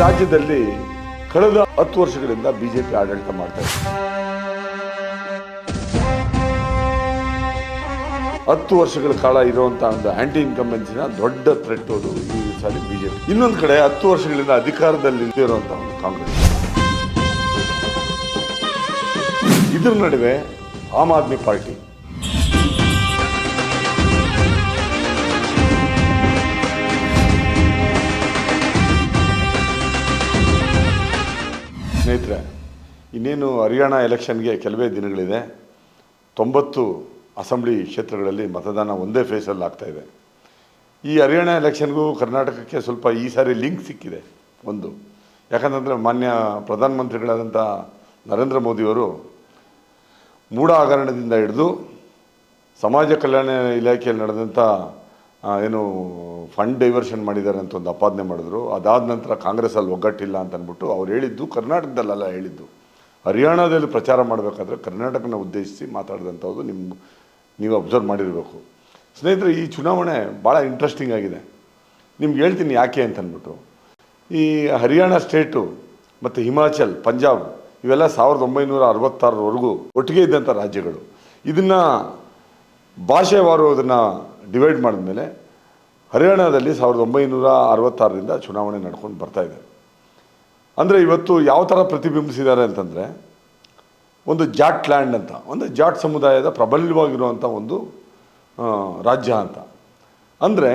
ರಾಜ್ಯದಲ್ಲಿ ಕಳೆದ ಹತ್ತು ವರ್ಷಗಳಿಂದ ಬಿಜೆಪಿ ಆಡಳಿತ ಮಾಡ್ತಾ ಇದೆ. ಹತ್ತು ವರ್ಷಗಳ ಕಾಲ ಇರುವಂತಹ ಒಂದು ಆಂಟಿ ಇನ್ಕಂಬೆನ್ಸಿನ ದೊಡ್ಡ ಥ್ರೆಟ್ ಅದು ಈ ಸಾರಿ ಬಿಜೆಪಿ. ಇನ್ನೊಂದು ಕಡೆ ಹತ್ತು ವರ್ಷಗಳಿಂದ ಅಧಿಕಾರದಲ್ಲಿ ಇರುವಂತಹ ಒಂದು ಕಾಂಗ್ರೆಸ್. ಇದ್ರ ನಡುವೆ ಆಮ್ ಆದ್ಮಿ ಪಾರ್ಟಿ ಸ್ನೇಹಿತರೆ, ಇನ್ನೇನು ಹರಿಯಾಣ ಎಲೆಕ್ಷನ್ಗೆ ಕೆಲವೇ ದಿನಗಳಿದೆ, ತೊಂಬತ್ತು ಅಸೆಂಬ್ಲಿ ಕ್ಷೇತ್ರಗಳಲ್ಲಿ ಮತದಾನ ಒಂದೇ ಫೇಸಲ್ಲಿ ಆಗ್ತಾಯಿದೆ ಈ ಹರಿಯಾಣ ಎಲೆಕ್ಷನ್ಗೂ ಕರ್ನಾಟಕಕ್ಕೆ ಸ್ವಲ್ಪ ಈ ಸಾರಿ ಲಿಂಕ್ ಸಿಕ್ಕಿದೆ ಒಂದು. ಯಾಕಂತಂದರೆ ಮಾನ್ಯ ಪ್ರಧಾನಮಂತ್ರಿಗಳಾದಂಥ ನರೇಂದ್ರ ಮೋದಿಯವರು ಮೂಢ ಹಗರಣದಿಂದ ಹಿಡಿದು ಸಮಾಜ ಕಲ್ಯಾಣ ಇಲಾಖೆಯಲ್ಲಿ ನಡೆದಂಥ ಏನು ಫಂಡ್ ಡೈವರ್ಷನ್ ಮಾಡಿದ್ದಾರೆ ಅಂತ ಒಂದು ಅಪಾದನೆ ಮಾಡಿದ್ರು. ಅದಾದ ನಂತರ ಕಾಂಗ್ರೆಸ್ಸಲ್ಲಿ ಒಗ್ಗಟ್ಟಿಲ್ಲ ಅಂತ ಅಂದ್ಬಿಟ್ಟು ಅವ್ರು ಹೇಳಿದ್ದು, ಕರ್ನಾಟಕದಲ್ಲೆಲ್ಲ ಹೇಳಿದ್ದು. ಹರಿಯಾಣದಲ್ಲಿ ಪ್ರಚಾರ ಮಾಡಬೇಕಾದ್ರೆ ಕರ್ನಾಟಕನ ಉದ್ದೇಶಿಸಿ ಮಾತಾಡಿದಂಥದ್ದು ನಿಮ್ಮ ನೀವು ಅಬ್ಸರ್ವ್ ಮಾಡಿರಬೇಕು. ಸ್ನೇಹಿತರೆ, ಈ ಚುನಾವಣೆ ಭಾಳ ಇಂಟ್ರೆಸ್ಟಿಂಗ್ ಆಗಿದೆ. ನಿಮ್ಗೆ ಹೇಳ್ತೀನಿ ಯಾಕೆ ಅಂತ ಅಂದ್ಬಿಟ್ಟು ಈ ಹರಿಯಾಣ ಸ್ಟೇಟು ಮತ್ತು ಹಿಮಾಚಲ್, ಪಂಜಾಬ್ ಇವೆಲ್ಲ ಸಾವಿರದ ಒಂಬೈನೂರ ಅರವತ್ತಾರರವರೆಗೂ ಒಟ್ಟಿಗೆ ಇದ್ದಂಥ ರಾಜ್ಯಗಳು. ಇದನ್ನು ಭಾಷೆವಾರು ಅದನ್ನು ಡಿವೈಡ್ ಮಾಡಿದ್ಮೇಲೆ ಹರಿಯಾಣದಲ್ಲಿ ಸಾವಿರದ ಒಂಬೈನೂರ ಅರವತ್ತಾರರಿಂದ ಚುನಾವಣೆ ನಡ್ಕೊಂಡು ಇದೆ. ಅಂದರೆ ಇವತ್ತು ಯಾವ ಥರ ಪ್ರತಿಬಿಂಬಿಸಿದ್ದಾರೆ ಅಂತಂದರೆ ಒಂದು ಜಾಟ್ ಲ್ಯಾಂಡ್ ಅಂತ, ಒಂದು ಜಾಟ್ ಸಮುದಾಯದ ಪ್ರಬಲವಾಗಿರುವಂಥ ಒಂದು ರಾಜ್ಯ ಅಂತ. ಅಂದರೆ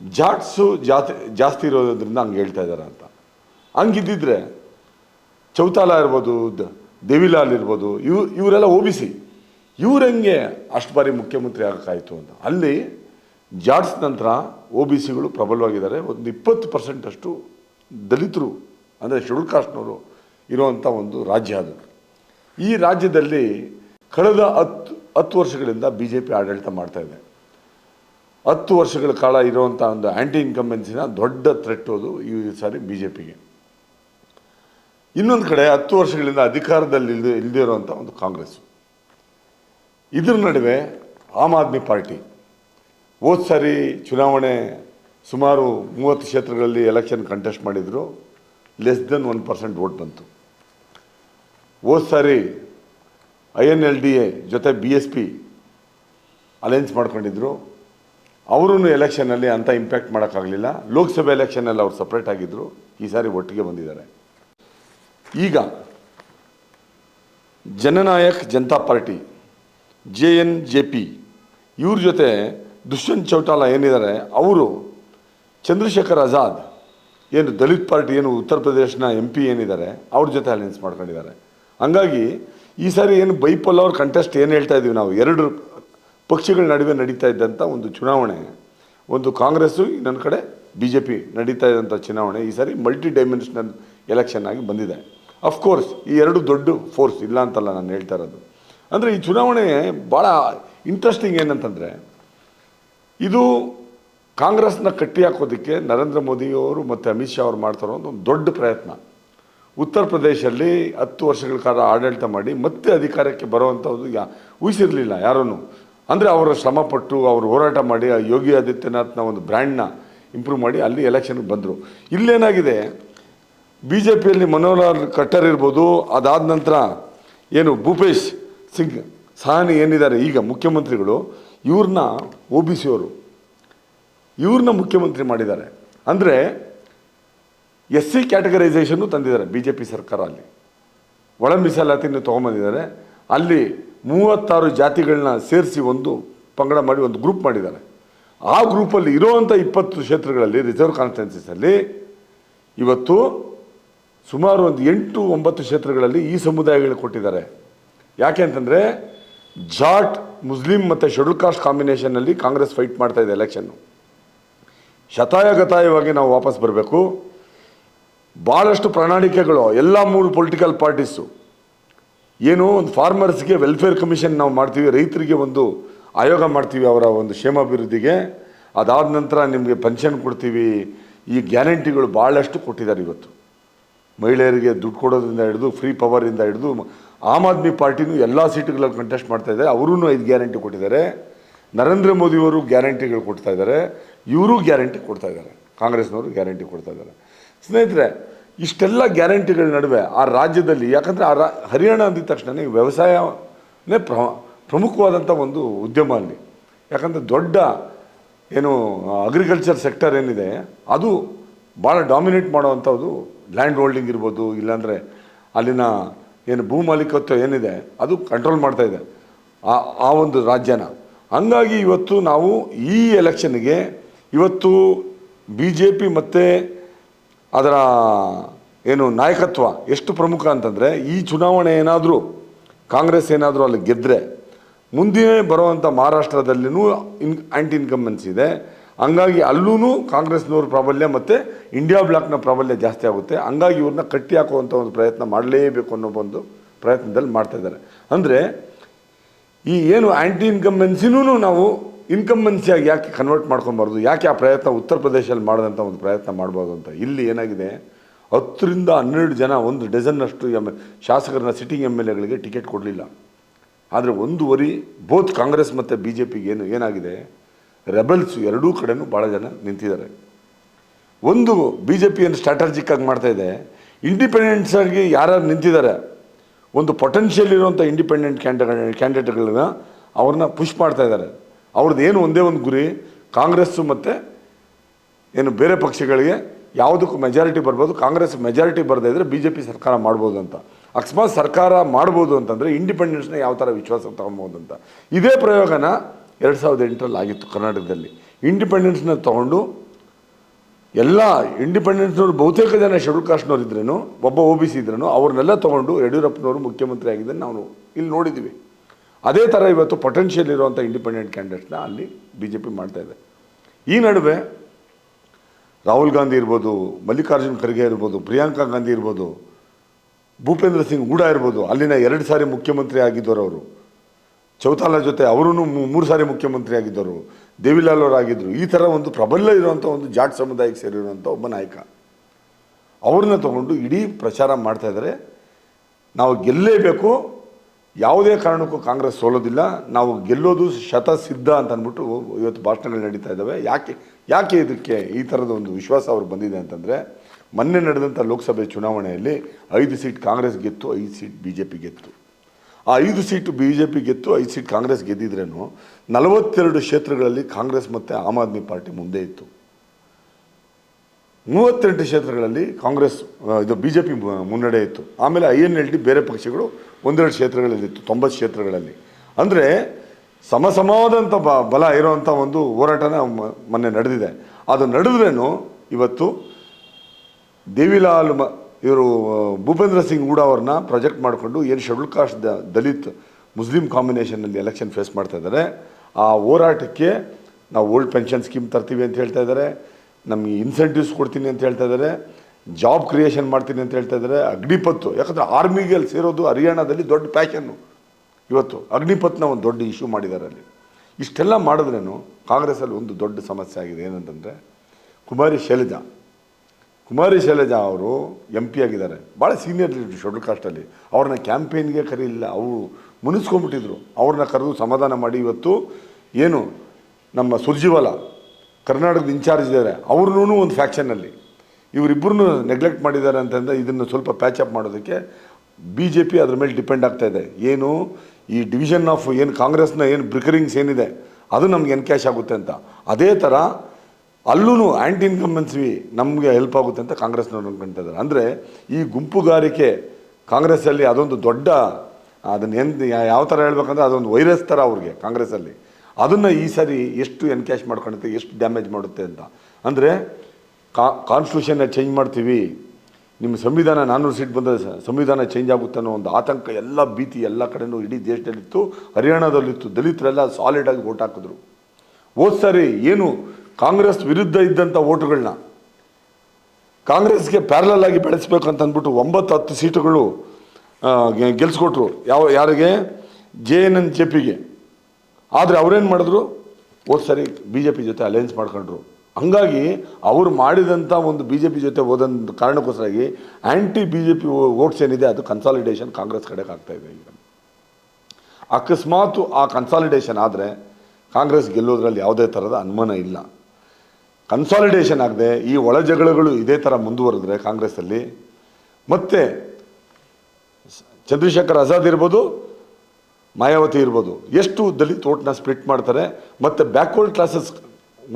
ಜಾಟ್ಸು ಜಾತಿ, ಜಾಸ್ತಿ ಇರೋದ್ರಿಂದ ಹಂಗೆ ಹೇಳ್ತಾ ಇದ್ದಾರೆ ಅಂತ. ಹಂಗಿದ್ದಿದ್ರೆ ಚೌತಾಲ ಇರ್ಬೋದು ದೇವಿಲಾಲ್ ಇರ್ಬೋದು, ಇವು, ಇವರೆಲ್ಲ ಒ ಬಿ ಸಿ. ಇವ್ರು ಹೆಂಗೆ ಅಷ್ಟು ಬಾರಿ ಮುಖ್ಯಮಂತ್ರಿ ಆಗೋಕ್ಕಾಯಿತು ಅಂತ. ಅಲ್ಲಿ ಜಾಟ್ಸ್ ನಂತರ ಒ ಬಿ ಸಿಗಳು ಪ್ರಬಲವಾಗಿದ್ದಾರೆ. ಒಂದು ಇಪ್ಪತ್ತು ಪರ್ಸೆಂಟಷ್ಟು ದಲಿತರು, ಅಂದರೆ ಶೆಡ್ಯೂಲ್ ಕಾಸ್ಟ್ನವರು ಇರುವಂಥ ಒಂದು ರಾಜ್ಯ ಅದು. ಈ ರಾಜ್ಯದಲ್ಲಿ ಕಳೆದ ಹತ್ತು ಹತ್ತು ವರ್ಷಗಳಿಂದ ಬಿ ಜೆ ಪಿ ಆಡಳಿತ ಮಾಡ್ತಾ ಇದೆ. ಹತ್ತು ವರ್ಷಗಳ ಕಾಲ ಇರುವಂಥ ಒಂದು ಆ್ಯಂಟಿ ಇನ್ಕಂಬೆನ್ಸಿನ ದೊಡ್ಡ ಥ್ರೆಟ್ ಅದು ಈ ಸಾರಿ ಬಿ ಜೆ ಪಿಗೆ. ಇನ್ನೊಂದು ಕಡೆ ಹತ್ತು ವರ್ಷಗಳಿಂದ ಅಧಿಕಾರದಲ್ಲಿ ಇಲ್ಲದೆ ಇಲ್ಲದೆ ಇರುವಂಥ ಒಂದು ಕಾಂಗ್ರೆಸ್ ಇದ್ರ ನಡುವೆ ಆಮ್ ಆದ್ಮಿ ಪಾರ್ಟಿ. ಹೋದ ಸಾರಿ ಚುನಾವಣೆ ಸುಮಾರು ಮೂವತ್ತು ಕ್ಷೇತ್ರಗಳಲ್ಲಿ ಎಲೆಕ್ಷನ್ ಕಂಟೆಸ್ಟ್ ಮಾಡಿದರು. Less than one percent vote ಬಂತು. ಹೋದ ಸಾರಿ I N L D A ಜೊತೆ ಬಿ ಎಸ್ ಪಿ ಅಲೈನ್ಸ್ ಮಾಡ್ಕೊಂಡಿದ್ರು. ಅವರೂ ಎಲೆಕ್ಷನಲ್ಲಿ ಅಂಥ ಇಂಪ್ಯಾಕ್ಟ್ ಮಾಡೋಕ್ಕಾಗಲಿಲ್ಲ. ಲೋಕಸಭೆ ಎಲೆಕ್ಷನಲ್ಲಿ ಅವ್ರು ಸಪ್ರೇಟ್ ಆಗಿದ್ದರು ಈ ಸಾರಿ ಒಟ್ಟಿಗೆ ಬಂದಿದ್ದಾರೆ. ಈಗ Jannayak Janata party J N J P. ಇವ್ರ ಜೊತೆ ದುಷ್ಯಂತ್ ಚೌಟಾಲ ಏನಿದ್ದಾರೆ ಅವರು ಚಂದ್ರಶೇಖರ್ ಆಜಾದ್, ಏನು ದಲಿತ್ ಪಾರ್ಟಿ, ಏನು ಉತ್ತರ ಪ್ರದೇಶನ ಎಂ ಪಿ ಏನಿದ್ದಾರೆ ಅವ್ರ ಜೊತೆ ಅಲೈನ್ಸ್ ಮಾಡ್ಕೊಂಡಿದ್ದಾರೆ. ಹಂಗಾಗಿ ಈ ಸಾರಿ ಏನು ಬೈಪಲ್ ಅವ್ರ ಕಂಟೆಸ್ಟ್ ಏನು ಹೇಳ್ತಾ ಇದ್ದೀವಿ ನಾವು, ಎರಡು ಪಕ್ಷಗಳ ನಡುವೆ ನಡೀತಾ ಇದ್ದಂಥ ಒಂದು ಚುನಾವಣೆ, ಒಂದು ಕಾಂಗ್ರೆಸ್ಸು, ಇನ್ನೊಂದು ಕಡೆ ಬಿ ಜೆ ಪಿ ನಡೀತಾ ಇದ್ದಂಥ ಚುನಾವಣೆ ಈ ಸಾರಿ ಮಲ್ಟಿ ಡೈಮೆನ್ಷನಲ್ ಎಲೆಕ್ಷನ್ ಆಗಿ ಬಂದಿದೆ. ಅಫ್ಕೋರ್ಸ್ ಈ ಎರಡು ದೊಡ್ಡ ಫೋರ್ಸ್ ಇಲ್ಲ ಅಂತಲ್ಲ ನಾನು ಹೇಳ್ತಾ ಇರೋದು. ಅಂದರೆ ಈ ಚುನಾವಣೆ ಭಾಳ ಇಂಟ್ರೆಸ್ಟಿಂಗ್ ಏನಂತಂದರೆ, ಇದು ಕಾಂಗ್ರೆಸ್ನ ಕಟ್ಟಿ ಹಾಕೋದಕ್ಕೆ ನರೇಂದ್ರ ಮೋದಿಯವರು ಮತ್ತು ಅಮಿತ್ ಶಾ ಅವರು ಮಾಡ್ತಾರೋ ಒಂದು ದೊಡ್ಡ ಪ್ರಯತ್ನ. ಉತ್ತರ ಪ್ರದೇಶದಲ್ಲಿ ಹತ್ತು ವರ್ಷಗಳ ಕಾಲ ಆಡಳಿತ ಮಾಡಿ ಮತ್ತೆ ಅಧಿಕಾರಕ್ಕೆ ಬರುವಂಥದ್ದು ಯಾ, ಊಹಿಸಿರಲಿಲ್ಲ ಯಾರೂ ಅಂದರೆ ಅವರು ಶ್ರಮಪಟ್ಟು ಅವರು ಹೋರಾಟ ಮಾಡಿ ಆ ಯೋಗಿ ಆದಿತ್ಯನಾಥ್ನ ಒಂದು ಬ್ರ್ಯಾಂಡ್ನ ಇಂಪ್ರೂವ್ ಮಾಡಿ ಅಲ್ಲಿ ಎಲೆಕ್ಷನ್ಗೆ ಬಂದರು. ಇಲ್ಲೇನಾಗಿದೆ ಬಿ ಜೆ ಪಿಯಲ್ಲಿ ಮನೋಹರ್ ಕಟ್ಟರ್ ಇರ್ಬೋದು, ಅದಾದ ನಂತರ ಏನು ಭೂಪೇಶ್ ಸಿಂಗ್ ಸಾಹನಿ ಏನಿದ್ದಾರೆ, ಈಗ ಮುಖ್ಯಮಂತ್ರಿಗಳು ಇವ್ರನ್ನ ಒ ಬಿ ಸಿ ಅವರು ಇವ್ರನ್ನ ಮುಖ್ಯಮಂತ್ರಿ ಮಾಡಿದ್ದಾರೆ. ಅಂದರೆ, ಎಸ್ ಸಿ ಕ್ಯಾಟಗರೈಸೇಷನ್ನು ತಂದಿದ್ದಾರೆ ಬಿ ಜೆ ಪಿ ಸರ್ಕಾರ ಅಲ್ಲಿ. ಒಳ ಮೀಸಲಾತಿಯನ್ನು ತೊಗೊಂಬಂದಿದ್ದಾರೆ. ಅಲ್ಲಿ ಮೂವತ್ತಾರು ಜಾತಿಗಳನ್ನ ಸೇರಿಸಿ ಒಂದು ಪಂಗಡ ಮಾಡಿ ಒಂದು ಗ್ರೂಪ್ ಮಾಡಿದ್ದಾರೆ. ಆ ಗ್ರೂಪಲ್ಲಿ ಇರೋವಂಥ ಇಪ್ಪತ್ತು ಕ್ಷೇತ್ರಗಳಲ್ಲಿ, ರಿಸರ್ವ್ ಕಾನ್ಫರೆನ್ಸಸ್ಸಲ್ಲಿ ಇವತ್ತು ಸುಮಾರು ಒಂದು ಎಂಟು ಒಂಬತ್ತು ಕ್ಷೇತ್ರಗಳಲ್ಲಿ ಈ ಸಮುದಾಯಗಳು ಕೊಟ್ಟಿದ್ದಾರೆ. ಯಾಕೆ ಅಂತಂದರೆ ಜಾಟ್, ಮುಸ್ಲಿಂ ಮತ್ತು ಶೆಡ್ಯೂಲ್ ಕಾಸ್ಟ್ ಕಾಂಬಿನೇಷನ್ನಲ್ಲಿ ಕಾಂಗ್ರೆಸ್ ಫೈಟ್ ಮಾಡ್ತಾ ಇದೆ ಎಲೆಕ್ಷನ್ನು ಶತಾಯಗತಾಯವಾಗಿ ನಾವು ವಾಪಸ್ ಬರಬೇಕು. ಭಾಳಷ್ಟು ಪ್ರಣಾಳಿಕೆಗಳು, ಎಲ್ಲ ಮೂರು ಪೊಲಿಟಿಕಲ್ ಪಾರ್ಟೀಸು ಏನು, ಒಂದು ಫಾರ್ಮರ್ಸ್ಗೆ ವೆಲ್ಫೇರ್ ಕಮಿಷನ್ ನಾವು ಮಾಡ್ತೀವಿ, ರೈತರಿಗೆ ಒಂದು ಆಯೋಗ ಮಾಡ್ತೀವಿ ಅವರ ಒಂದು ಕ್ಷೇಮಾಭಿವೃದ್ಧಿಗೆ ಅದಾದ ನಂತರ ನಿಮಗೆ ಪೆನ್ಷನ್ ಕೊಡ್ತೀವಿ. ಈ ಗ್ಯಾರಂಟಿಗಳು ಭಾಳಷ್ಟು ಕೊಟ್ಟಿದ್ದಾರೆ ಇವತ್ತು. ಮಹಿಳೆಯರಿಗೆ ದುಡ್ಡು ಕೊಡೋದ್ರಿಂದ ಹಿಡಿದು ಫ್ರೀ ಪವರಿಂದ ಹಿಡಿದು ಆಮ್ ಆದ್ಮಿ ಪಾರ್ಟಿನೂ ಎಲ್ಲ ಸೀಟುಗಳಲ್ಲಿ ಕಂಟೆಸ್ಟ್ ಮಾಡ್ತಾ ಇದ್ದಾರೆ. ಅವರೂ ಐದು ಗ್ಯಾರಂಟಿ ಕೊಟ್ಟಿದ್ದಾರೆ. ನರೇಂದ್ರ ಮೋದಿಯವರು ಗ್ಯಾರಂಟಿಗಳು ಕೊಡ್ತಾ ಇದ್ದಾರೆ. ಇವರು ಗ್ಯಾರಂಟಿ ಕೊಡ್ತಾ ಇದ್ದಾರೆ. ಕಾಂಗ್ರೆಸ್ನವರು ಗ್ಯಾರಂಟಿ ಕೊಡ್ತಾ ಇದ್ದಾರೆ. ಸ್ನೇಹಿತರೆ, ಇಷ್ಟೆಲ್ಲ ಗ್ಯಾರಂಟಿಗಳ ನಡುವೆ ಆ ರಾಜ್ಯದಲ್ಲಿ, ಯಾಕಂದರೆ ಆ ರಾ, ಹರಿಯಾಣ ಅಂದಿದ ತಕ್ಷಣ ವ್ಯವಸಾಯನೇ ಪ್ರ ಪ್ರಮುಖವಾದಂಥ ಒಂದು ಉದ್ಯಮ ಅಲ್ಲಿ. ಯಾಕಂದರೆ ದೊಡ್ಡ ಏನು ಅಗ್ರಿಕಲ್ಚರ್ ಸೆಕ್ಟರ್ ಏನಿದೆ, ಅದು ಭಾಳ ಡಾಮಿನೇಟ್ ಮಾಡೋವಂಥದ್ದು ಲ್ಯಾಂಡ್ ಹೋಲ್ಡಿಂಗ್ ಇರ್ಬೋದು, ಇಲ್ಲಾಂದರೆ ಅಲ್ಲಿನ ಏನು ಭೂ ಮಾಲೀಕತ್ವ ಏನಿದೆ, ಅದು ಕಂಟ್ರೋಲ್ ಮಾಡ್ತಾ ಇದೆ. ಆ ಆ ಒಂದು ರಾಜ್ಯನ. ಹಂಗಾಗಿ ಇವತ್ತು ನಾವು ಈ ಎಲೆಕ್ಷನ್ಗೆ ಇವತ್ತು ಬಿ ಜೆ ಪಿ ಮತ್ತು ಅದರ ಏನು ನಾಯಕತ್ವ ಎಷ್ಟು ಪ್ರಮುಖ ಅಂತಂದರೆ, ಈ ಚುನಾವಣೆ ಏನಾದರೂ, ಕಾಂಗ್ರೆಸ್ ಏನಾದರೂ ಅಲ್ಲಿ ಗೆದ್ದರೆ ಮುಂದಿನ ಬರುವಂಥ ಮಹಾರಾಷ್ಟ್ರದಲ್ಲಿಯೂ ಇನ್ ಆ್ಯಂಟಿ ಇನ್ಕಮ್ಮೆನ್ಸ್ ಇದೆ. ಹಂಗಾಗಿ ಅಲ್ಲೂ ಕಾಂಗ್ರೆಸ್ನವ್ರ ಪ್ರಾಬಲ್ಯ ಮತ್ತು ಇಂಡಿಯಾ ಬ್ಲಾಕ್ನ ಪ್ರಾಬಲ್ಯ ಜಾಸ್ತಿ ಆಗುತ್ತೆ. ಹಂಗಾಗಿ ಇವ್ರನ್ನ ಕಟ್ಟಿ ಹಾಕುವಂಥ ಒಂದು ಪ್ರಯತ್ನ ಮಾಡಲೇಬೇಕು ಅನ್ನೋ ಒಂದು ಪ್ರಯತ್ನದಲ್ಲಿ ಮಾಡ್ತಾ ಇದ್ದಾರೆ. ಅಂದರೆ ಈ ಏನು ಆ್ಯಂಟಿ ಇನ್ಕಂಬೆನ್ಸಿನೂ ನಾವು ಇನ್ಕಂಬೆನ್ಸಿಯಾಗಿ ಯಾಕೆ ಕನ್ವರ್ಟ್ ಮಾಡ್ಕೊಬಾರ್ದು? ಯಾಕೆ ಆ ಪ್ರಯತ್ನ ಉತ್ತರ ಪ್ರದೇಶದಲ್ಲಿ ಮಾಡಿದಂಥ ಒಂದು ಪ್ರಯತ್ನ ಮಾಡ್ಬೋದು ಅಂತ? ಇಲ್ಲಿ ಏನಾಗಿದೆ? ಹತ್ತರಿಂದ ಹನ್ನೆರಡು ಜನ, ಒಂದು ಡಜನ್ನಷ್ಟು ಎಂ ಶಾಸಕರನ್ನ ಸಿಟ್ಟಿಂಗ್ ಎಂ ಎಲ್ ಎಗಳಿಗೆ ಟಿಕೆಟ್ ಕೊಡಲಿಲ್ಲ. ಆದರೆ ಒಂದುವರಿ ಬೋತ್ ಕಾಂಗ್ರೆಸ್ ಮತ್ತು ಬಿ ಜೆ ಪಿಗೆ ಏನು ಏನಾಗಿದೆ? ರೆಬಲ್ಸು ಎರಡೂ ಕಡೆನೂ ಭಾಳ ಜನ ನಿಂತಿದ್ದಾರೆ. ಒಂದು ಬಿ ಜೆ ಪಿಯನ್ನು ಸ್ಟ್ರಾಟಜಿಕ್ಕಾಗಿ ಮಾಡ್ತಾ ಇದೆ. ಇಂಡಿಪೆಂಡೆಂಟ್ಸ್ ಆಗಿ ಯಾರ್ಯಾರು ನಿಂತಿದ್ದಾರೆ? ಒಂದು ಪೊಟೆನ್ಷಿಯಲ್ ಇರುವಂಥ ಇಂಡಿಪೆಂಡೆಂಟ್ ಕ್ಯಾಂಡಿಡೇಟ್ ಕ್ಯಾಂಡಿಡೇಟ್ಗಳನ್ನ ಅವ್ರನ್ನ ಪುಷ್ ಮಾಡ್ತಾ ಇದ್ದಾರೆ. ಅವ್ರದ್ದು ಏನು ಒಂದೇ ಒಂದು ಗುರಿ, ಕಾಂಗ್ರೆಸ್ಸು ಮತ್ತು ಏನು ಬೇರೆ ಪಕ್ಷಗಳಿಗೆ ಯಾವುದಕ್ಕೂ ಮೆಜಾರಿಟಿ ಬರ್ಬೋದು. ಕಾಂಗ್ರೆಸ್ ಮೆಜಾರಿಟಿ ಬರದೇ ಇದ್ದರೆ ಬಿ ಜೆ ಪಿ ಸರ್ಕಾರ ಮಾಡ್ಬೋದು ಅಂತ. ಅಕಸ್ಮಾತ್ ಸರ್ಕಾರ ಮಾಡ್ಬೋದು ಅಂತಂದರೆ ಇಂಡಿಪೆಂಡೆನ್ಸ್ನ ಯಾವ ಥರ ವಿಶ್ವಾಸ ತೊಗೊಬೋದು ಅಂತ. ಇದೇ ಪ್ರಯೋಗನ ಎರಡು ಸಾವಿರದ ಎಂಟರಲ್ಲಿ ಆಗಿತ್ತು ಕರ್ನಾಟಕದಲ್ಲಿ. ಇಂಡಿಪೆಂಡೆನ್ಸ್ನ ತಗೊಂಡು ಎಲ್ಲ ಇಂಡಿಪೆಂಡೆನ್ಸ್ನವರು ಬಹುತೇಕ ಜನ ಶೆಡ್ಯೂಲ್ ಕಾಸ್ಟ್ನವ್ರು ಒಬ್ಬ ಒ ಬಿ ಸಿ ಇದ್ರೇನು, ಅವ್ರನ್ನೆಲ್ಲ ತೊಗೊಂಡು ಯಡಿಯೂರಪ್ಪನವರು ಮುಖ್ಯಮಂತ್ರಿ ಆಗಿದ್ದನ್ನು ನಾವು ಇಲ್ಲಿ ನೋಡಿದ್ದೀವಿ. ಅದೇ ಥರ ಇವತ್ತು ಪೊಟೆನ್ಷಿಯಲ್ ಇರುವಂಥ ಇಂಡಿಪೆಂಡೆಂಟ್ ಕ್ಯಾಂಡಿಡೇಟ್ನ ಅಲ್ಲಿ ಬಿ ಜೆ ಪಿ ಮಾಡ್ತಾ ಇದೆ. ಈ ನಡುವೆ ರಾಹುಲ್ ಗಾಂಧಿ ಇರ್ಬೋದು, ಮಲ್ಲಿಕಾರ್ಜುನ್ ಖರ್ಗೆ ಇರ್ಬೋದು, ಪ್ರಿಯಾಂಕಾ ಗಾಂಧಿ ಇರ್ಬೋದು, ಭೂಪೇಂದ್ರ ಸಿಂಗ್ ಹೂಡಾ ಇರ್ಬೋದು, ಅಲ್ಲಿನ ಎರಡು ಸಾರಿ ಮುಖ್ಯಮಂತ್ರಿ ಆಗಿದ್ದವರು ಅವರು. ಚೌತಾಲ ಜೊತೆ ಅವರೂ ಮೂರು ಸಾರಿ ಮುಖ್ಯಮಂತ್ರಿ ಆಗಿದ್ದರು ದೇವಿಲಾಲ್ ಅವರು ಆಗಿದ್ದರು ಈ ಥರ ಒಂದು ಪ್ರಬಲ ಇರುವಂಥ ಒಂದು ಜಾಟ್ ಸಮುದಾಯಕ್ಕೆ ಸೇರಿರುವಂಥ ಒಬ್ಬ ನಾಯಕ. ಅವ್ರನ್ನ ತಗೊಂಡು ಇಡೀ ಪ್ರಚಾರ ಮಾಡ್ತಾ ಇದ್ದಾರೆ. ನಾವು ಗೆಲ್ಲೇಬೇಕು. ಯಾವುದೇ ಕಾರಣಕ್ಕೂ ಕಾಂಗ್ರೆಸ್ ಸೋಲೋದಿಲ್ಲ. ನಾವು ಗೆಲ್ಲೋದು ಶತಸಿದ್ಧ ಅಂತ ಅಂದ್ಬಿಟ್ಟು ಇವತ್ತು ಭಾಷಣಗಳು ನಡೀತಾ ಇದ್ದಾವೆ. ಯಾಕೆ ಯಾಕೆ ಇದಕ್ಕೆ ಈ ಥರದ ಒಂದು ವಿಶ್ವಾಸ ಅವ್ರು ಬಂದಿದೆ ಅಂತಂದರೆ, ಮೊನ್ನೆ ನಡೆದಂಥ ಲೋಕಸಭೆ ಚುನಾವಣೆಯಲ್ಲಿ ಐದು ಸೀಟ್ ಕಾಂಗ್ರೆಸ್ ಗೆತ್ತು, ಐದು ಸೀಟ್ ಬಿ ಜೆ ಪಿ ಗೆತ್ತು. ಆ ಐದು ಸೀಟು ಬಿ ಜೆ ಪಿ ಗೆತ್ತು, ಐದು ಸೀಟ್ ಕಾಂಗ್ರೆಸ್ ಗೆದ್ದಿದ್ರೇನು ನಲವತ್ತೆರಡು ಕ್ಷೇತ್ರಗಳಲ್ಲಿ ಕಾಂಗ್ರೆಸ್ ಮತ್ತು ಆಮ್ ಆದ್ಮಿ ಪಾರ್ಟಿ ಮುಂದೆ ಇತ್ತು. ಮೂವತ್ತೆಂಟು ಕ್ಷೇತ್ರಗಳಲ್ಲಿ ಕಾಂಗ್ರೆಸ್ ಇದು ಬಿ ಜೆ ಪಿ ಮುನ್ನಡೆ ಇತ್ತು. ಆಮೇಲೆ ಐ ಎನ್ ಎಲ್ ಡಿ ಬೇರೆ ಪಕ್ಷಗಳು ಒಂದೆರಡು ಕ್ಷೇತ್ರಗಳಲ್ಲಿ ಇತ್ತು, ತೊಂಬತ್ತು ಕ್ಷೇತ್ರಗಳಲ್ಲಿ. ಅಂದರೆ ಸಮಸಮವಾದಂಥ ಬ, ಬಲ ಇರೋವಂಥ ಒಂದು ಹೋರಾಟನ ಮೊನ್ನೆ ನಡೆದಿದೆ. ಅದು ನಡೆದ್ರೇನು ಇವತ್ತು ದೇವಿಲಾಲ್ ಇವರು ಭೂಪೇಂದ್ರ ಸಿಂಗ್ ಹೂಡಾ ಅವ್ರನ್ನ ಪ್ರೊಜೆಕ್ಟ್ ಮಾಡಿಕೊಂಡು ಏನು schedule caste the Dalit Muslim ಕಾಂಬಿನೇಷನಲ್ಲಿ election face ಮಾಡ್ತಾ ಇದ್ದಾರೆ. ಆ ಹೋರಾಟಕ್ಕೆ ನಾವು ಓಲ್ಡ್ ಪೆನ್ಷನ್ ಸ್ಕೀಮ್ ತರ್ತೀವಿ ಅಂತ ಹೇಳ್ತಾ ಇದ್ದಾರೆ. ನಮಗೆ ಇನ್ಸೆಂಟಿವ್ಸ್ ಕೊಡ್ತೀನಿ ಅಂತ ಹೇಳ್ತಾ ಇದ್ದಾರೆ. ಜಾಬ್ ಕ್ರಿಯೇಷನ್ ಮಾಡ್ತೀನಿ ಅಂತ ಹೇಳ್ತಾ ಇದ್ದಾರೆ. ಅಗ್ನಿಪತ್ತು, ಯಾಕಂದರೆ ಆರ್ಮಿಗೆ ಅಲ್ಲಿ ಸೇರೋದು ಹರಿಯಾಣದಲ್ಲಿ ದೊಡ್ಡ ಪ್ಯಾಷನ್ನು ಇವತ್ತು ಅಗ್ನಿಪತ್ನ ಒಂದು ದೊಡ್ಡ ಇಶ್ಯೂ ಮಾಡಿದ್ದಾರೆ ಅಲ್ಲಿ. ಇಷ್ಟೆಲ್ಲ ಮಾಡಿದ್ರೇನು ಕಾಂಗ್ರೆಸ್ಸಲ್ಲಿ ಒಂದು ದೊಡ್ಡ ಸಮಸ್ಯೆ ಆಗಿದೆ ಏನಂತಂದರೆ ಕುಮಾರಿ ಶೈಲಜಾ. ಕುಮಾರಿ ಶೈಲಜಾ ಅವರು ಎಂ ಪಿ ಆಗಿದ್ದಾರೆ. ಭಾಳ ಸೀನಿಯರ್ ಲೀಡರ್ ಶೆಡ್ಯೂಲ್ ಕಾಸ್ಟಲ್ಲಿ ಅವ್ರನ್ನ ಕ್ಯಾಂಪೇನ್ಗೆ ಕರೀಲಿಲ್ಲ. ಅವರು ಮುನಿಸ್ಕೊಂಡ್ಬಿಟ್ಟಿದ್ರು. ಅವ್ರನ್ನ ಕರೆದು ಸಮಾಧಾನ ಮಾಡಿ. ಇವತ್ತು ಏನು ನಮ್ಮ ಸುರ್ಜಿವಾಲ ಕರ್ನಾಟಕದ ಇನ್ಚಾರ್ಜ್ ಇದ್ದಾರೆ. ಅವ್ರನ್ನೂ ಒಂದು ಫ್ಯಾಕ್ಷನಲ್ಲಿ ಇವರಿಬ್ಬರನ್ನು ನೆಗ್ಲೆಕ್ಟ್ ಮಾಡಿದ್ದಾರೆ ಅಂತಂದರೆ ಇದನ್ನು ಸ್ವಲ್ಪ ಪ್ಯಾಚಪ್ ಮಾಡೋದಕ್ಕೆ ಬಿ ಜೆ ಪಿ ಅದ್ರ ಮೇಲೆ ಡಿಪೆಂಡ್ ಆಗ್ತಾ ಇದೆ. ಏನು ಈ ಡಿವಿಷನ್ ಆಫ್ ಏನು ಕಾಂಗ್ರೆಸ್ನ ಏನು ಬ್ರಿಕರಿಂಗ್ಸ್ ಏನಿದೆ, ಅದು ನಮ್ಗೆ ಎನ್ಕ್ಯಾಶ್ ಆಗುತ್ತೆ ಅಂತ. ಅದೇ ಥರ ಅಲ್ಲೂ ಆ್ಯಂಟಿ ಇನ್ಕಂಬೆನ್ಸಿ ನಮಗೆ ಹೆಲ್ಪ್ ಆಗುತ್ತೆ ಅಂತ ಕಾಂಗ್ರೆಸ್ನವ್ರು ಅನ್ಕೊಂತ ಇದ್ದಾರೆ. ಅಂದರೆ ಈ ಗುಂಪುಗಾರಿಕೆ ಕಾಂಗ್ರೆಸ್ಸಲ್ಲಿ ಅದೊಂದು ದೊಡ್ಡ, ಅದನ್ನು ಎಂತ ಯಾವ ಥರ ಹೇಳ್ಬೇಕಂದ್ರೆ ಅದೊಂದು ವೈರಸ್ ಥರ ಅವ್ರಿಗೆ ಕಾಂಗ್ರೆಸ್ಸಲ್ಲಿ. ಅದನ್ನು ಈ ಸಾರಿ ಎಷ್ಟು ಎನ್ಕ್ಯಾಶ್ ಮಾಡ್ಕೊಳುತ್ತೆ ಎಷ್ಟು ಡ್ಯಾಮೇಜ್ ಮಾಡುತ್ತೆ ಅಂತ. ಅಂದರೆ ಕಾನ್ಸ್ಟಿಟ್ಯೂಷನ್ನ ಚೇಂಜ್ ಮಾಡ್ತೀವಿ, ನಿಮ್ಮ ಸಂವಿಧಾನ ನಾನ್ನೂರು ಸೀಟ್ ಬಂದರೆ ಸಂವಿಧಾನ ಚೇಂಜ್ ಆಗುತ್ತೆ ಅನ್ನೋ ಒಂದು ಆತಂಕ ಎಲ್ಲ ಭೀತಿ ಎಲ್ಲ ಕಡೆಯೂ ಇಡೀ ದೇಶದಲ್ಲಿತ್ತು, ಹರಿಯಾಣದಲ್ಲಿತ್ತು, ದಲಿತರೆಲ್ಲ ಸಾಲಿಡಾಗಿ ವೋಟ್ ಹಾಕಿದ್ರು. ಹೋದ್ ಸಾರಿ ಏನು ಕಾಂಗ್ರೆಸ್ ವಿರುದ್ಧ ಇದ್ದಂಥ ಓಟುಗಳನ್ನ ಕಾಂಗ್ರೆಸ್ಗೆ ಪ್ಯಾರಲಲ್ ಆಗಿ ಬೆಳೆಸ್ಬೇಕು ಅಂತ ಅಂದ್ಬಿಟ್ಟು ಒಂಬತ್ತು ಹತ್ತು ಸೀಟುಗಳು ಗೆಲ್ಸ್ಕೊಟ್ರು. ಯಾವ, ಯಾರಿಗೆ? ಜೆ ಎನ್ ಎನ್, ಜೆ ಪಿಗೆ. ಆದರೆ ಅವರೇನು ಮಾಡಿದ್ರು? ಹೋದ್ ಸರಿ ಬಿ ಜೆ ಪಿ ಜೊತೆ ಅಲಯನ್ಸ್ ಮಾಡ್ಕೊಂಡ್ರು. ಹಂಗಾಗಿ ಅವರು ಮಾಡಿದಂಥ ಒಂದು ಬಿ ಜೆ ಪಿ ಜೊತೆ ಹೋದಂಥ ಕಾರಣಕ್ಕೋಸ್ಕರಾಗಿ anti B J P votes ಏನಿದೆ ಅದು ಕನ್ಸಾಲಿಡೇಷನ್ ಕಾಂಗ್ರೆಸ್ ಕಡೆಗೆ ಆಗ್ತಾಯಿದೆ ಈಗ. ಅಕಸ್ಮಾತ್ ಆ ಕನ್ಸಾಲಿಡೇಷನ್ ಆದರೆ ಕಾಂಗ್ರೆಸ್ ಗೆಲ್ಲೋದ್ರಲ್ಲಿ ಯಾವುದೇ ಥರದ ಅನುಮಾನ ಇಲ್ಲ. ಕನ್ಸಾಲಿಡೇಷನ್ ಆಗದೆ ಈ ಒಳ ಜಗಳಗಳು ಇದೇ ಥರ ಮುಂದುವರೆದ್ರೆ ಕಾಂಗ್ರೆಸ್ಸಲ್ಲಿ, ಮತ್ತೆ ಚಂದ್ರಶೇಖರ್ ಆಜಾದ್ ಇರ್ಬೋದು, ಮಾಯಾವತಿ ಇರ್ಬೋದು, ಎಷ್ಟು ದಲಿತ್ ಓಟ್ನ ಸ್ಪ್ಲಿಟ್ ಮಾಡ್ತಾರೆ, ಮತ್ತು ಬ್ಯಾಕ್ವರ್ಡ್ ಕ್ಲಾಸಸ್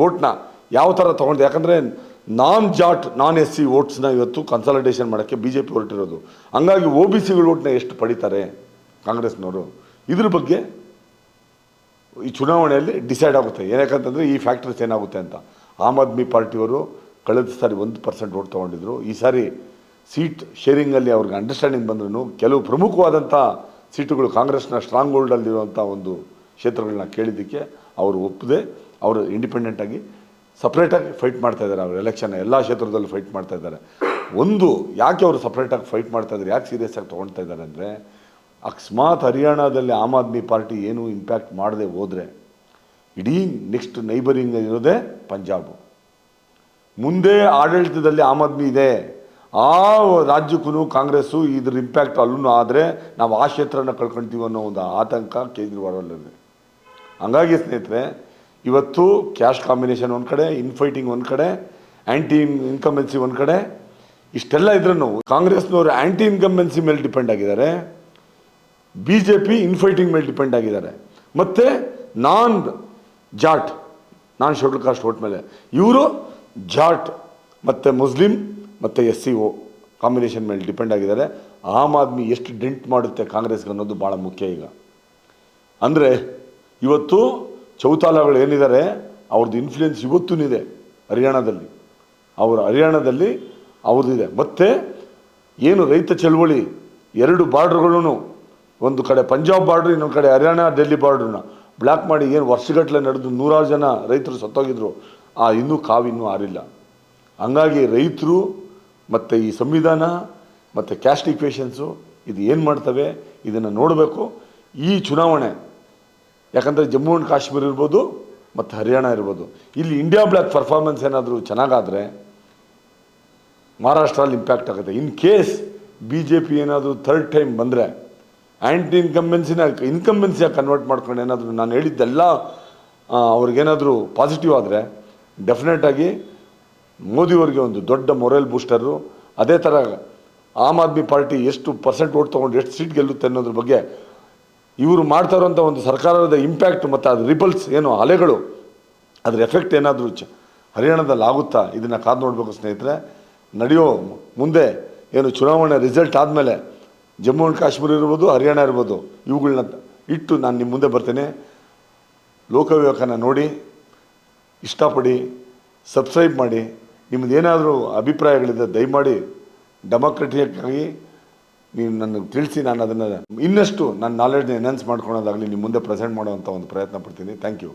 ಓಟ್ನ ಯಾವ ಥರ ತೊಗೊಂಡು ಯಾಕಂದರೆ non Jat non S C ಓಟ್ಸ್ನ ಇವತ್ತು ಕನ್ಸಾಲಿಡೇಷನ್ ಮಾಡೋಕ್ಕೆ ಬಿ ಜೆ ಪಿ ಹೊರಟಿರೋದು. ಹಂಗಾಗಿ ಒ ಬಿ ಸಿಗಳ ಓಟ್ನ ಎಷ್ಟು ಪಡಿತಾರೆ ಕಾಂಗ್ರೆಸ್ನವರು? ಇದ್ರ ಬಗ್ಗೆ ಈ ಚುನಾವಣೆಯಲ್ಲಿ ಡಿಸೈಡ್ ಆಗುತ್ತೆ. ಏನಕ್ಕಂತಂದರೆ ಈ ಫ್ಯಾಕ್ಟರ್ಸ್ ಏನಾಗುತ್ತೆ ಅಂತ. ಆಮ್ ಆದ್ಮಿ ಪಾರ್ಟಿಯವರು ಕಳೆದ ಸಾರಿ ಒಂದು ಪರ್ಸೆಂಟ್ ಓಟ್ ತೊಗೊಂಡಿದ್ರು. ಈ ಸಾರಿ ಸೀಟ್ ಶೇರಿಂಗಲ್ಲಿ ಅವ್ರಿಗೆ ಅಂಡರ್ಸ್ಟ್ಯಾಂಡಿಂಗ್ ಬಂದ್ರೂ ಕೆಲವು ಪ್ರಮುಖವಾದಂಥ ಸೀಟುಗಳು ಕಾಂಗ್ರೆಸ್ನ ಸ್ಟ್ರಾಂಗ್ ಹೋಲ್ಡಲ್ಲಿರುವಂಥ ಒಂದು ಕ್ಷೇತ್ರಗಳನ್ನ ಕೇಳಿದ್ದಕ್ಕೆ ಅವರು ಒಪ್ಪದೆ ಅವರು ಇಂಡಿಪೆಂಡೆಂಟಾಗಿ ಸಪ್ರೇಟಾಗಿ ಫೈಟ್ ಮಾಡ್ತಾ ಇದ್ದಾರೆ. ಅವರು ಎಲೆಕ್ಷನ್ ಎಲ್ಲ ಕ್ಷೇತ್ರದಲ್ಲೂ ಫೈಟ್ ಮಾಡ್ತಾ ಇದ್ದಾರೆ. ಒಂದು ಯಾಕೆ ಅವರು ಸಪ್ರೇಟಾಗಿ ಫೈಟ್ ಮಾಡ್ತಾ ಇದ್ದಾರೆ, ಯಾಕೆ ಸೀರಿಯಸ್ ಆಗಿ ತೊಗೊಳ್ತಾ ಇದ್ದಾರೆ ಅಂದರೆ ಅಕಸ್ಮಾತ್ ಹರಿಯಾಣದಲ್ಲಿ ಆಮ್ ಆದ್ಮಿ ಪಾರ್ಟಿ ಏನು ಇಂಪ್ಯಾಕ್ಟ್ ಮಾಡದೆ ಹೋದರೆ ಇಡೀ ನೆಕ್ಸ್ಟ್ ನೈಬರಿಂಗ್ ಇರೋದೇ ಪಂಜಾಬು. ಮುಂದೆ ಆಡಳಿತದಲ್ಲಿ ಆಮ್ ಆದ್ಮಿ ಇದೆ. ಆ ರಾಜ್ಯಕ್ಕೂ ಕಾಂಗ್ರೆಸ್ಸು ಇದ್ರ ಇಂಪ್ಯಾಕ್ಟ್ ಅಲ್ಲೂ ಆದರೆ ನಾವು ಆ ಕ್ಷೇತ್ರನ ಕಳ್ಕೊಳ್ತೀವಿ ಅನ್ನೋ ಒಂದು ಆತಂಕ ಕೇಜ್ರಿವಾಲಲ್ಲಿದೆ ಹಂಗಾಗಿ ಸ್ನೇಹಿತರೆ, ಇವತ್ತು ಕ್ಯಾಶ್ ಕಾಂಬಿನೇಷನ್ ಒಂದು ಕಡೆ ಇನ್ಫೈಟಿಂಗ್ ಒಂದು ಕಡೆ ಆ್ಯಂಟಿ ಇನ್ಕಂಬೆನ್ಸಿ ಒಂದು ಕಡೆ, ಇಷ್ಟೆಲ್ಲ ಇದ್ರೂ ಕಾಂಗ್ರೆಸ್ನವರು ಆ್ಯಂಟಿ ಇನ್ಕಂಬೆನ್ಸಿ ಮೇಲೆ ಡಿಪೆಂಡ್ ಆಗಿದ್ದಾರೆ. ಬಿ ಜೆ ಪಿ ಇನ್ಫೈಟಿಂಗ್ ಮೇಲೆ ಡಿಪೆಂಡ್ ಆಗಿದ್ದಾರೆ. ಮತ್ತು non Jat. Non schedule caste vote ಮೇಲೆ ಇವರು ಜಾಟ್, ಮತ್ತು ಮುಸ್ಲಿಂ, ಮತ್ತು ಎಸ್ ಸಿ ಒ ಕಾಂಬಿನೇಷನ್ ಮೇಲೆ ಡಿಪೆಂಡ್ ಆಗಿದ್ದಾರೆ. ಆಮ್ ಆದ್ಮಿ ಎಷ್ಟು ಡೆಂಟ್ ಮಾಡುತ್ತೆ ಕಾಂಗ್ರೆಸ್ಗೆ ಅನ್ನೋದು ಭಾಳ ಮುಖ್ಯ ಈಗ. ಅಂದರೆ ಇವತ್ತು ಚೌತಾಲಗಳು ಏನಿದ್ದಾರೆ, ಅವ್ರದ್ದು ಇನ್ಫ್ಲುಯೆನ್ಸ್ ಇವತ್ತೂ ಇದೆ ಹರಿಯಾಣದಲ್ಲಿ. ಅವರ ಹರಿಯಾಣದಲ್ಲಿ ಅವ್ರದ್ದಿದೆ ಮತ್ತು ಏನು ರೈತ ಚಳವಳಿ, ಎರಡು ಬಾರ್ಡ್ರ್ಗಳೂ ಒಂದು ಕಡೆ ಪಂಜಾಬ್ ಬಾರ್ಡ್ರ್ ಇನ್ನೊಂದು ಕಡೆ ಹರಿಯಾಣ ಡೆಲ್ಲಿ ಬಾರ್ಡ್ರನ್ನ ಬ್ಲಾಕ್ ಮಾಡಿ ಏನು ವರ್ಷಗಟ್ಟಲೆ ನಡೆದು ನೂರಾರು ಜನ ರೈತರು ಸತ್ತೋಗಿದ್ರು, ಆ ಇನ್ನೂ ಕಾವಿನ್ನೂ ಆರಿಲ್ಲ. ಹಂಗಾಗಿ ರೈತರು ಮತ್ತು ಈ ಸಂವಿಧಾನ ಮತ್ತು ಕ್ಯಾಸ್ಟ್ ಇಕ್ವೇಷನ್ಸು ಇದು ಏನು ಮಾಡ್ತವೆ ಇದನ್ನು ನೋಡಬೇಕು. ಈ ಚುನಾವಣೆ, ಯಾಕಂದರೆ ಜಮ್ಮು ಆ್ಯಂಡ್ ಕಾಶ್ಮೀರ ಇರ್ಬೋದು ಮತ್ತು ಹರಿಯಾಣ ಇರ್ಬೋದು. ಇಲ್ಲಿ ಇಂಡಿಯಾ ಬ್ಲ್ಯಾಕ್ ಪರ್ಫಾರ್ಮೆನ್ಸ್ ಏನಾದರೂ ಚೆನ್ನಾಗಾದರೆ ಮಹಾರಾಷ್ಟ್ರಲ್ಲಿ ಇಂಪ್ಯಾಕ್ಟ್ ಆಗುತ್ತೆ. In case B J P ಏನಾದರೂ ಥರ್ಡ್ ಟೈಮ್ ಬಂದರೆ ಆ್ಯಂಟಿ ಇನ್ಕಂಬೆನ್ಸಿನ ಇನ್ಕಂಬೆನ್ಸಿಯಾಗಿ ಕನ್ವರ್ಟ್ ಮಾಡ್ಕೊಂಡು ಏನಾದರೂ ನಾನು ಹೇಳಿದ್ದೆಲ್ಲ ಅವ್ರಿಗೇನಾದರೂ ಪಾಸಿಟಿವ್ ಆದರೆ ಡೆಫಿನೆಟಾಗಿ ಮೋದಿಯವ್ರಿಗೆ ಒಂದು ದೊಡ್ಡ ಮೊರೆಲ್ ಬೂಸ್ಟರು ಅದೇ ಥರ ಆಮ್ ಆದ್ಮಿ ಪಾರ್ಟಿ ಎಷ್ಟು ಪರ್ಸೆಂಟ್ ಓಟ್ ತೊಗೊಂಡು ಎಷ್ಟು ಸೀಟ್ ಗೆಲ್ಲುತ್ತೆ ಅನ್ನೋದ್ರ ಬಗ್ಗೆ ಇವರು ಮಾಡ್ತಾ ಇರೋಂಥ ಒಂದು ಸರ್ಕಾರದ ಇಂಪ್ಯಾಕ್ಟ್ ಮತ್ತು ಅದು ರಿಪಲ್ಸ್ ಏನು ಅಲೆಗಳು, ಅದ್ರ ಎಫೆಕ್ಟ್ ಏನಾದರೂ ಚ ಹರಿಯಾಣದಲ್ಲಿ ಆಗುತ್ತಾ? ಇದನ್ನು ಕಾದು ನೋಡಬೇಕು ಸ್ನೇಹಿತರೆ. ನಡೆಯೋ ಮುಂದೆ ಏನು ಚುನಾವಣೆ ರಿಸಲ್ಟ್ ಆದಮೇಲೆ ಜಮ್ಮು ಆ್ಯಂಡ್ ಕಾಶ್ಮೀರ ಇರ್ಬೋದು, ಹರಿಯಾಣ ಇರ್ಬೋದು ಇವುಗಳನ್ನ ಇಟ್ಟು ನಾನು ನಿಮ್ಮ ಮುಂದೆ ಬರ್ತೇನೆ. ಲೋಕವಿವೇಕನ ನೋಡಿ, ಇಷ್ಟಪಡಿ ಸಬ್ಸ್ಕ್ರೈಬ್ ಮಾಡಿ ನಿಮ್ಮದು ಏನಾದರೂ ಅಭಿಪ್ರಾಯಗಳಿದ್ದರೆ ದಯಮಾಡಿ ಡೆಮೋಕ್ರೆಟಿಕ್ ಆಗಿ ನೀವು ನನಗೆ ತಿಳಿಸಿ, ನಾನು ಅದನ್ನು ಇನ್ನಷ್ಟು ನನ್ನ ನಾಲೆಡ್ನ ಎನ್ಹಾನ್ಸ್ ಮಾಡ್ಕೊಳ್ಳೋದಾಗಲಿ ನಿಮ್ಮ ಮುಂದೆ ಪ್ರೆಸೆಂಟ್ ಮಾಡುವಂಥ ಒಂದು ಪ್ರಯತ್ನ ಪಡ್ತೀನಿ. Thank you